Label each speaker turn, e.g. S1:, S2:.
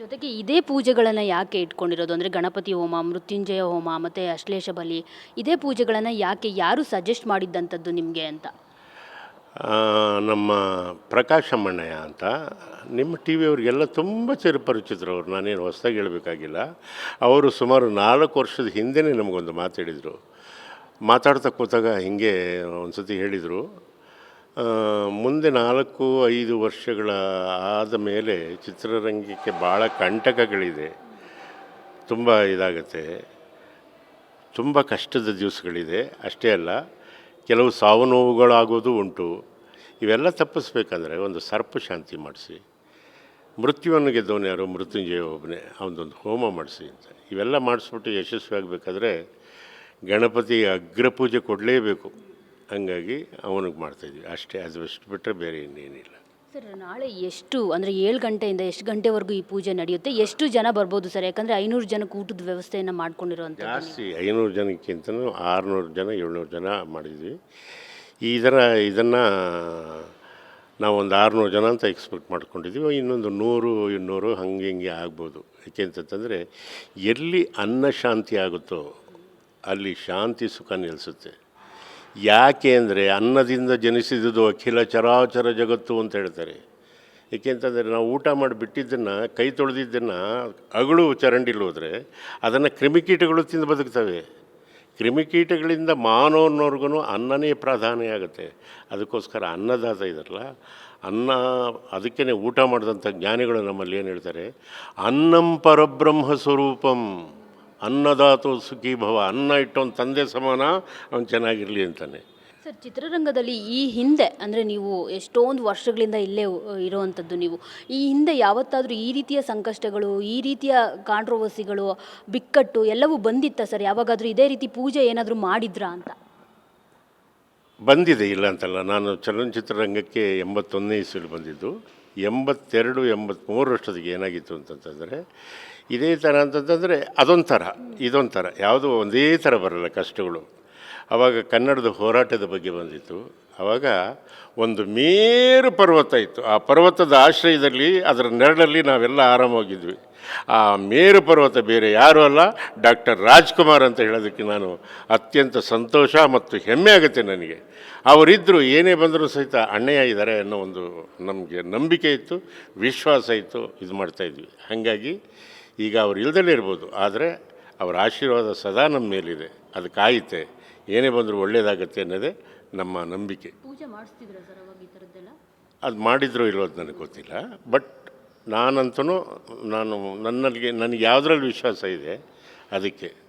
S1: ಜೊತೆಗೆ ಇದೇ ಪೂಜೆಗಳನ್ನು ಯಾಕೆ ಇಟ್ಕೊಂಡಿರೋದು? ಅಂದರೆ ಗಣಪತಿ ಹೋಮ, ಮೃತ್ಯುಂಜಯ ಹೋಮ, ಮತ್ತು ಅಶ್ಲೇಷ ಬಲಿ, ಇದೇ ಪೂಜೆಗಳನ್ನು ಯಾಕೆ ಯಾರು ಸಜೆಸ್ಟ್ ಮಾಡಿದ್ದಂಥದ್ದು ನಿಮಗೆ ಅಂತ?
S2: ನಮ್ಮ ಪ್ರಕಾಶ ಮಣ್ಣಯ್ಯ ಅಂತ. ನಿಮ್ಮ ಟಿ ವಿಯವ್ರಿಗೆಲ್ಲ ತುಂಬ ಚಿರಪರಿಚಿತರು ಅವರು. ನಾನೇನು ಹೊಸದಾಗಿ ಹೇಳಬೇಕಾಗಿಲ್ಲ. ಅವರು ಸುಮಾರು ನಾಲ್ಕು ವರ್ಷದ ಹಿಂದೆನೇ ನಮಗೊಂದು ಮಾತಾಡಿದರು. ಮಾತಾಡ್ತಾ ಕೂತಾಗ ಹಿಂಗೆ ಒಂದು ಸತಿ ಹೇಳಿದರು. ಮುಂದೆ ನಾಲ್ಕು, ಐದು ವರ್ಷಗಳ ಆದ ಮೇಲೆ ಚಿತ್ರರಂಗಕ್ಕೆ ಭಾಳ ಕಂಟಕಗಳಿದೆ. ತುಂಬ ಇದಾಗತ್ತೆ. ತುಂಬ ಕಷ್ಟದ ದಿವಸಗಳಿದೆ. ಅಷ್ಟೇ ಅಲ್ಲ, ಕೆಲವು ಸಾವು ನೋವುಗಳಾಗೋದು ಉಂಟು. ಇವೆಲ್ಲ ತಪ್ಪಿಸ್ಬೇಕಂದ್ರೆ ಒಂದು ಸರ್ಪ ಶಾಂತಿ ಮಾಡಿಸಿ. ಮೃತ್ಯುವನ್ನು ಗೆದ್ದವನು ಯಾರು, ಮೃತ್ಯುಂಜಯ ಒಬ್ಬನೇ, ಅವನದೊಂದು ಹೋಮ ಮಾಡಿಸಿ ಅಂತ. ಇವೆಲ್ಲ ಮಾಡಿಸ್ಬಿಟ್ಟು ಯಶಸ್ವಿ ಆಗಬೇಕಾದ್ರೆ ಗಣಪತಿ ಅಗ್ರಪೂಜೆ ಕೊಡಲೇಬೇಕು. ಹಂಗಾಗಿ ಅವನಿಗೆ ಮಾಡ್ತಾಯಿದ್ವಿ ಅಷ್ಟೇ ಅದು ಅಷ್ಟು ಬಿಟ್ಟರೆ ಬೇರೆ ಇನ್ನೇನಿಲ್ಲ.
S1: ಸರ್ ನಾಳೆ ಎಷ್ಟು ಅಂದರೆ ಏಳು ಗಂಟೆಯಿಂದ ಎಷ್ಟು ಗಂಟೆವರೆಗೂ ಈ ಪೂಜೆ ನಡೆಯುತ್ತೆ? ಎಷ್ಟು ಜನ ಬರ್ಬೋದು ಸರ್? ಯಾಕಂದರೆ ಐನೂರು ಜನಕ್ಕೆ ಊಟದ ವ್ಯವಸ್ಥೆಯನ್ನು ಮಾಡ್ಕೊಂಡಿರೋವಂಥದ್ದು
S2: ಜಾಸ್ತಿ ಐನೂರು ಜನಕ್ಕಿಂತನೂ ಆರುನೂರು ಜನ ಏಳ್ನೂರು ಜನ ಮಾಡಿದ್ವಿ. ಇದರ ಇದನ್ನು ನಾವು ಒಂದು ಆರುನೂರು ಜನ ಅಂತ ಎಕ್ಸ್ಪೆಕ್ಟ್ ಮಾಡ್ಕೊಂಡಿದ್ದೀವಿ. ಇನ್ನೊಂದು ನೂರು ಇನ್ನೂರು ಹಂಗೆ ಹಿಂಗೆ ಆಗ್ಬೋದು. ಯಾಕೆ ಅಂತಂತಂದರೆ ಎಲ್ಲಿ ಅನ್ನ ಶಾಂತಿ ಆಗುತ್ತೋ ಅಲ್ಲಿ ಶಾಂತಿ ಸುಖ ನಿಲ್ಲಿಸುತ್ತೆ ಯಾಕೆ ಅಂದರೆ ಅನ್ನದಿಂದ ಜನಿಸಿದುದು ಅಖಿಲ ಚರಾಚರ ಜಗತ್ತು ಅಂತ ಹೇಳ್ತಾರೆ. ಏಕೆಂತಂದರೆ ನಾವು ಊಟ ಮಾಡಿ ಬಿಟ್ಟಿದ್ದನ್ನು, ಕೈ ತೊಳೆದಿದ್ದನ್ನು, ಅಗಳು ಚರಂಡಿಲಿ ಹೋದರೆ ಅದನ್ನು ಕ್ರಿಮಿಕೀಟಗಳು ತಿಂದು ಬದುಕ್ತವೆ. ಕ್ರಿಮಿಕೀಟಗಳಿಂದ ಮಾನವನವ್ರಿಗೂ ಅನ್ನನೇ ಪ್ರಾಧಾನ್ಯ ಆಗುತ್ತೆ. ಅದಕ್ಕೋಸ್ಕರ ಅನ್ನದಾತ ಇದಾರಲ್ಲ ಅನ್ನ ಅದಕ್ಕೇ ಊಟ ಮಾಡಿದಂಥ ಜ್ಞಾನಿಗಳು ನಮ್ಮಲ್ಲಿ ಏನು ಹೇಳ್ತಾರೆ? ಅನ್ನಂ ಪರಬ್ರಹ್ಮ ಸ್ವರೂಪಂ. ಅನ್ನದಾತು ಸುಖಿ ಭವ, ಅನ್ನ ಇಟ್ಟವನು ತಂದೆ ಸಮಾನ, ಅವನು ಚೆನ್ನಾಗಿರಲಿ ಅಂತಾನೆ.
S1: ಸರ್, ಚಿತ್ರರಂಗದಲ್ಲಿ ಈ ಹಿಂದೆ, ಅಂದರೆ ನೀವು ಎಷ್ಟೊಂದು ವರ್ಷಗಳಿಂದ ಇಲ್ಲೇ ಇರುವಂಥದ್ದು ನೀವು, ಈ ಹಿಂದೆ ಯಾವತ್ತಾದರೂ ಈ ರೀತಿಯ ಸಂಕಷ್ಟಗಳು, ಈ ರೀತಿಯ ಕಾಂಟ್ರವರ್ಸಿಗಳು ಬಿಕ್ಕಟ್ಟು ಎಲ್ಲವೂ ಬಂದಿತ್ತಾ ಸರ್? ಯಾವಾಗಾದರೂ ಇದೇ ರೀತಿ ಪೂಜೆ ಏನಾದರೂ ಮಾಡಿದ್ರಾ ಅಂತ?
S2: ಬಂದಿದೆ ಇಲ್ಲ ಅಂತಲ್ಲ, ನಾನು ಚಲನಚಿತ್ರರಂಗಕ್ಕೆ ಎಂಬತ್ತೊಂದನೇ ಇಸ್ವಿಲಿ ಬಂದಿದ್ದು. ಎಂಬತ್ತೆರಡು ಎಂಬತ್ತ್ಮೂರರಷ್ಟೊತ್ತಿಗೆ ಏನಾಗಿತ್ತು ಅಂತಂತಂದರೆ, ಇದೇ ಥರ ಅಂತಂತಂದರೆ ಅದೊಂಥರ, ಇದೊಂಥರ, ಯಾವುದೋ ಒಂದೇ ಥರ ಬರಲ್ಲ ಕಷ್ಟಗಳು. ಆವಾಗ ಕನ್ನಡದ ಹೋರಾಟದ ಬಗ್ಗೆ ಬಂದಿತ್ತು. ಆವಾಗ ಒಂದು ಮೇರು ಪರ್ವತ ಇತ್ತು. ಆ ಪರ್ವತದ ಆಶ್ರಯದಲ್ಲಿ, ಅದರ ನೆರಳಲ್ಲಿ ನಾವೆಲ್ಲ ಆರಾಮವಾಗಿದ್ವಿ. ಆ ಮೇರು ಪರ್ವತ ಬೇರೆ ಯಾರೂ ಅಲ್ಲ. ಡಾಕ್ಟರ್ ರಾಜ್ಕುಮಾರ್ ಅಂತ ಹೇಳೋದಕ್ಕೆ ನಾನು ಅತ್ಯಂತ ಸಂತೋಷ ಮತ್ತು ಹೆಮ್ಮೆ ಆಗುತ್ತೆ ನನಗೆ. ಅವರಿದ್ದರು ಏನೇ ಬಂದರೂ ಸಹಿತ ಅಣ್ಣಯ್ಯ ಇದ್ದಾರೆ ಅನ್ನೋ ಒಂದು ನಮಗೆ ನಂಬಿಕೆ ಇತ್ತು, ವಿಶ್ವಾಸ ಇತ್ತು, ಇದು ಮಾಡ್ತಾಯಿದ್ವಿ ಹಾಗಾಗಿ ಈಗ ಅವರು ಇಲ್ದಲೇ ಇರ್ಬೋದು. ಆದರೆ ಅವರ ಆಶೀರ್ವಾದ ಸದಾ ನಮ್ಮ ಮೇಲಿದೆ. ಅದು ಕಾಯುತ್ತೆ ಏನೇ ಬಂದರೂ ಒಳ್ಳೇದಾಗತ್ತೆ ಅನ್ನೋದೇ ನಮ್ಮ ನಂಬಿಕೆ. ಅದು ಮಾಡಿದ್ರು ಇರೋದು ನನಗೆ ಗೊತ್ತಿಲ್ಲ. ಬಟ್ ನಾನಂತೂ ನಾನು ನನ್ನಲ್ಲಿ ನನಗೆ ಯಾವುದ್ರಲ್ಲಿ ವಿಶ್ವಾಸ ಇದೆ ಅದಕ್ಕೆ.